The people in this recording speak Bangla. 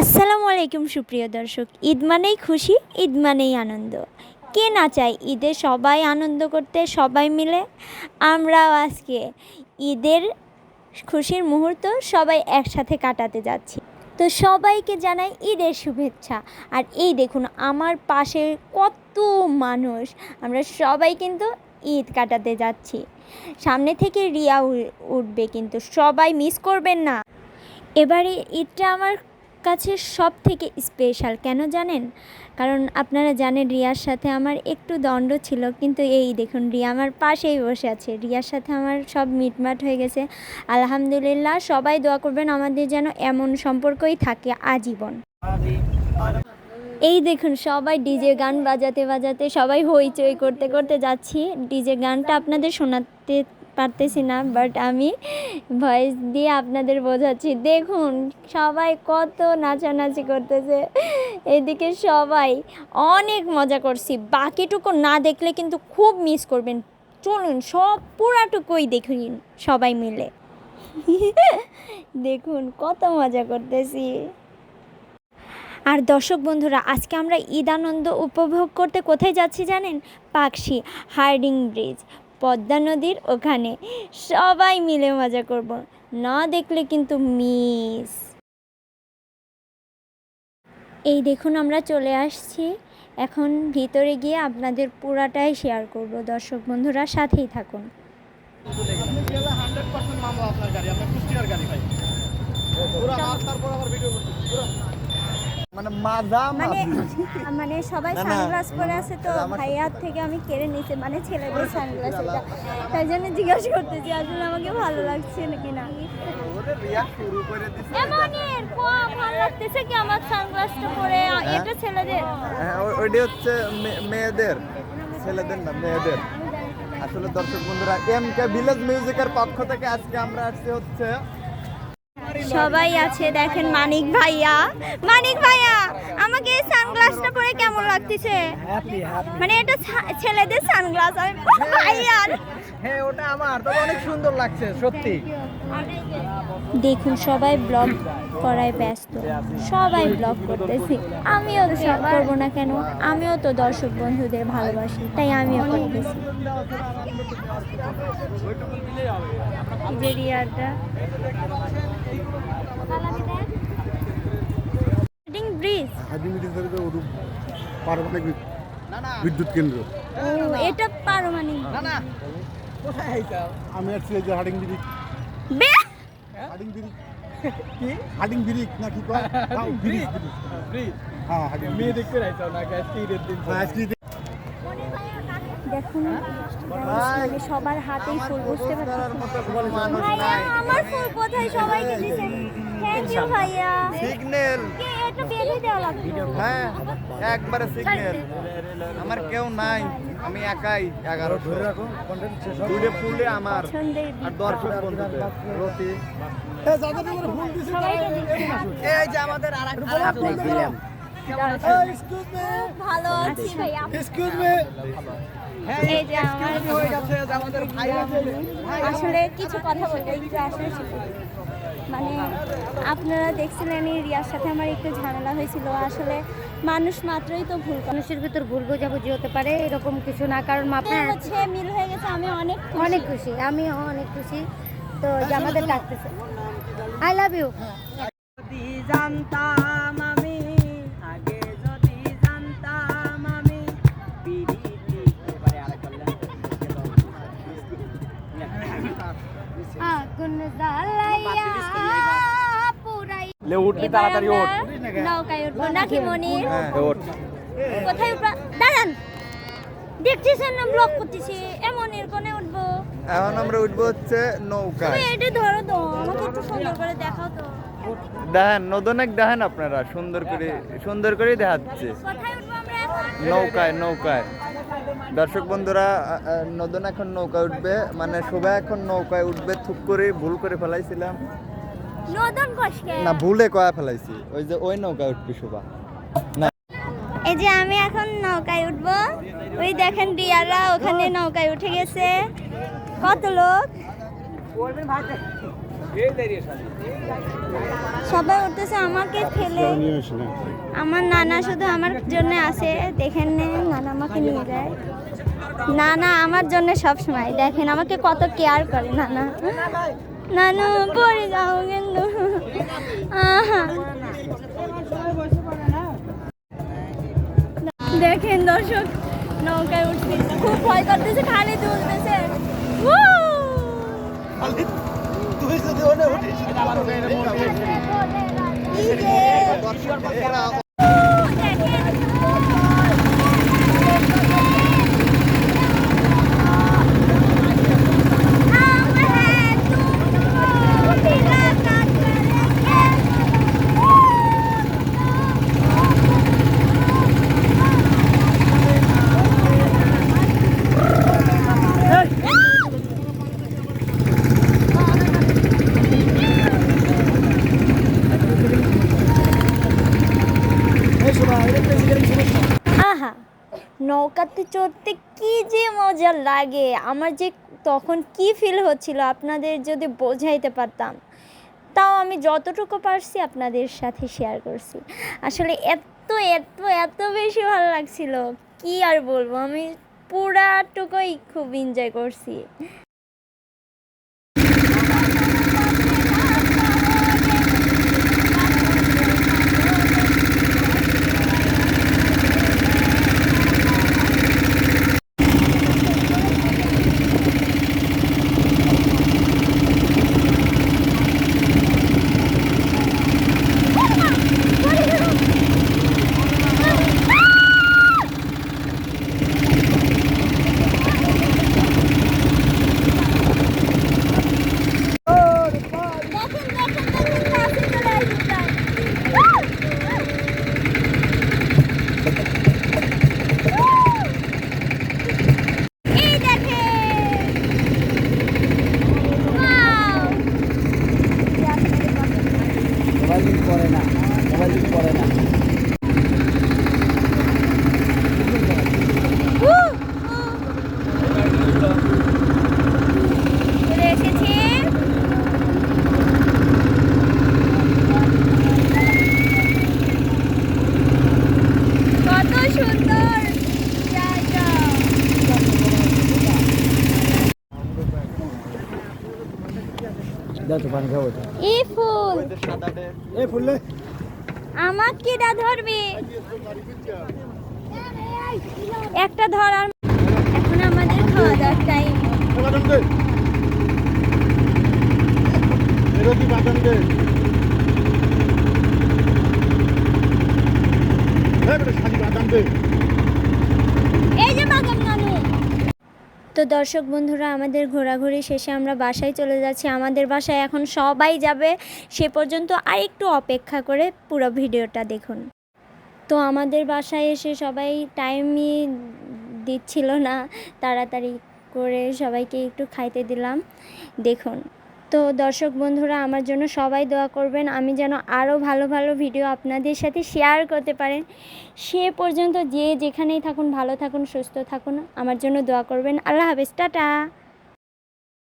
আসসালামু আলাইকুম সুপ্রিয় দর্শক, ঈদ মানেই খুশি, ঈদ মানেই আনন্দ। কে না চায় ঈদে সবাই আনন্দ করতে, সবাই মিলে? আমরাও আজকে ঈদের খুশির মুহূর্ত সবাই একসাথে কাটাতে যাচ্ছি। তো সবাইকে জানাই ঈদের শুভেচ্ছা। আর এই দেখুন, আমার পাশে কত মানুষ। আমরা সবাই কিন্তু ঈদ কাটাতে যাচ্ছি। সামনে থেকে রিয়া উঠবে কিন্তু, সবাই মিস করবেন না। এবারে ঈদটা আমার কাছে সব থেকে স্পেশাল কেন জানেন? কারণ আপনারা জানেন রিয়ার সাথে আমার একটু দণ্ড ছিল, কিন্তু এই দেখুন রিয়া আমার পাশেই বসে আছে। রিয়ার সাথে আমার সব মিটমাট হয়ে গেছে। আলহামদুলিল্লাহ সবাই দোয়া করবেন আমাদের যেন এমন সম্পর্কই থাকে আজীবন। এই দেখুন সবাই ডিজে গান বাজাতে বাজাতে সবাই হইচই করতে করতে যাচ্ছি। ডিজে গানটা আপনাদের শোনাতে পারতেছি না বাট আমি ভয়েস দিয়ে আপনাদের বোঝাচ্ছি। দেখুন, সবাই কত নাচানাচি করতেছে। এদিকে সবাই অনেক মজা করছি। বাকিটুকু না দেখলে কিন্তু খুব মিস করবেন। চলুন, সব পুরাটুকুই দেখুন সবাই মিলে। দেখুন, কত মজা করতেছি। আর দর্শক বন্ধুরা, আজকে আমরা ঈদ আনন্দ উপভোগ করতে কোথায় যাচ্ছি জানেন? Pakshi herding bridge. পদ্মা নদীর ওখানে। সবাই মিলে মজা করব। না দেখলে কিন্তু মিস। এই দেখুন আমরা চলে আসছি। এখন ভিতরে গিয়ে আপনাদের পুরাটাই শেয়ার করব। দর্শক বন্ধুরা, সাথেই থাকুন। আপনার গাড়ি। আপনার কুষ্টিয়ার গাড়ি ভাই। পুরো তারপর আবার ভিডিও করতে মানে মানে মানে সবাই সানগ্লাস পরে আছে তো ভাইয়ার থেকে আমি কেড়ে নিতে মানে ছেলেদের সানগ্লাস এটা। তাই জন্য জিজ্ঞাসা করতেছি আসলে আমাকে ভালো লাগছে নাকি না? ওরে রিয়া শুরু করে দিছে এমনের ভালো লাগতেছে কি আমার সানগ্লাসটা পরে এটা ছেলেদের? হ্যাঁ হচ্ছে মেয়েদের। ছেলেদের না মেয়েদের। আসলে দর্শক বন্ধুরা এম কে ভিলেজ মিউজিকের পক্ষ থেকে আজকে আমরা আসছি হচ্ছে সবাই আছে দেখেন মানিক ভাইয়া। মানিক ভাইয়া আমাকে এই সানগ্লাসটা পরে কেমন লাগতেছে? মানে এটা ছেলেদের সানগ্লাস আমি হ্যাঁ ওটা আমার তবে অনেক সুন্দর লাগছে সত্যি। দেখুন সবাই ব্লগ করায় ব্যস্ত। সবাই ব্লগ করতেছি। আমিও সব করব না কেন? আমিও তো দর্শক বন্ধুদের ভালোবাসি তাই আমিও করতেছি। যে রিয়াটা ব্রিজ হাজিমিটির পারমাণবিক বিদ- না না। বিদ্যুৎ কেন্দ্র। এটা পারমাণবিক। না না। আমি আসছি এই যে হাডিং ব্রিজ বে হাডিং ব্রিজ কি? হাডিং ব্রিজ না কি কয়? তাও ব্রিজ। Bridge bridge. হ্যাঁ হাডিং মেয়ে দেখতে আইতাম না গ্যাস ঈদের দিন হ্যাঁ, আজকে দেখুন মানে সবার হাতেই ফুল বুঝতে মানুষ ভাইয়া আমার ফুল কোথায়? সবাইকে দিছেন থ্যাংক ইউ ভাইয়া। সিগন্যাল কে বেঁধে দেওয়া লাগবে। হ্যাঁ একবারে সিগন্যাল আমার কেউ নাই আমি একাই এগারো ধরে রাখো দুটো ফুলে আমার আর দর্শক বন্ধুদের রতি। এই যে আমাদের আর খুব ভালো আছি ভাইয়া এক্সকিউজ মি এই যে আমার হয়ে গেছে যে আমাদের ভাই আছে। আসলে কিছু কথা বলতে আসলে মানে আপনারা দেখছিলেন এই রিয়ার সাথে আমার একটু ঝামেলা হয়েছিল। আসলে মানুষ মাত্রই তো ভুল মানুষের ভিতর ভুল বোঝাবুঝি হতে পারে এরকম কিছু না কারণ হ্যাঁ, আপনার হচ্ছে মিল হয়ে গেছে আমি অনেক অনেক খুশি আমি অনেক খুশি। তো যে আমাদের ডাকতেছে। আই লাভ ইউ যদি লে এবার তাড়াতাড়ি ওঠ আমরা নৌকায় উঠবো। নাকি মনির? হ্যাঁ ওঠ কোথায় উঠবা? দাঁড়ান। দেখতেছেন না ব্লক করতেছি। এমনের কোনে উঠবো? এখন আমরা উঠবো হচ্ছে তুমি নৌকায় এটা ধরো তো আমাকে একটু সুন্দর করে দেখাও তো। দেখেন নদনেক দেখেন আপনারা সুন্দর করে সুন্দর করে দেখাচ্ছে। কোথায় উঠবো আমরা এখন? নৌকায় নৌকায়। দর্শক বন্ধুরা নদন এখন নৌকায় উঠবে। মানে শোভা এখন নৌকায় উঠবে থুক করে ভুল করে ফেলাইছিলাম। নদন কষকে না ভুলে কয়া ফেলাইছি। ওই যে ওই নৌকায় উঠবি শোভা। না। এই যে আমি এখন নৌকায় উঠবো। ওই দেখেন রিয়ারা ওখানে নৌকায় উঠে গেছে। কত লোক? সবাই উঠতেছে আমাকে ফেলে। আমার নানা শুধু আমার জন্য আসে। দেখেন নানা আমাকে নিয়ে যায়। নানা আমার জন্য সব সময় দেখেন আমাকে কত কেয়ার করে নানা। যাও কিন্তু আহা। দেখেন দর্শক নৌকায় উঠছে খুব ভয় করতেছে খালি তুলতেছে আহা নৌকাতে চড়তে কি যে মজা লাগে? আমার যে তখন কি ফিল হচ্ছিল আপনাদের যদি বোঝাইতে পারতাম। তাও আমি যতটুকু পারছি আপনাদের সাথে শেয়ার করছি। আসলে এত এত এত বেশি ভালো লাগছিল। কি আর বলব? আমি পুরাটুকুই খুব এনজয় করছি দেখেন দেখেন দেখেন কাছে চলে আসছে এই দেখেন ওয়াও মোবাইল করে না মোবাইল করে না উ, উ। চলে এসেছি কত সুন্দর জায়গা দাও তো। পানি খাব এই ফুল এ ফুললে আমার কিটা ধরবি? একটা ধরার এখন আমাদের খাওয়া দাওয়ার টাইম বাদাম দে। বাদাম দে। হ্যাঁ বেটা শালি দে এই যে বাগান নানু তো দর্শক বন্ধুরা, আমাদের ঘোরাঘুরি শেষে আমরা বাসায় চলে যাচ্ছি। আমাদের বাসায় এখন সবাই যাবে, সে পর্যন্ত আর একটু অপেক্ষা করে পুরো ভিডিওটা দেখুন। তো আমাদের বাসায় এসে সবাই টাইমই দিচ্ছিল না, তাড়াতাড়ি করে সবাইকে একটু খাইতে দিলাম। দেখুন তো দর্শক বন্ধুরা, আমার জন্য সবাই দোয়া করবেন। আমি যেন আরও ভালো ভালো ভিডিও আপনাদের সাথে শেয়ার করতে পারেন। সে পর্যন্ত যে যেখানেই থাকুন, ভালো থাকুন, সুস্থ থাকুন, আমার জন্য দোয়া করবেন। আল্লাহ হাফেজ, টাটা।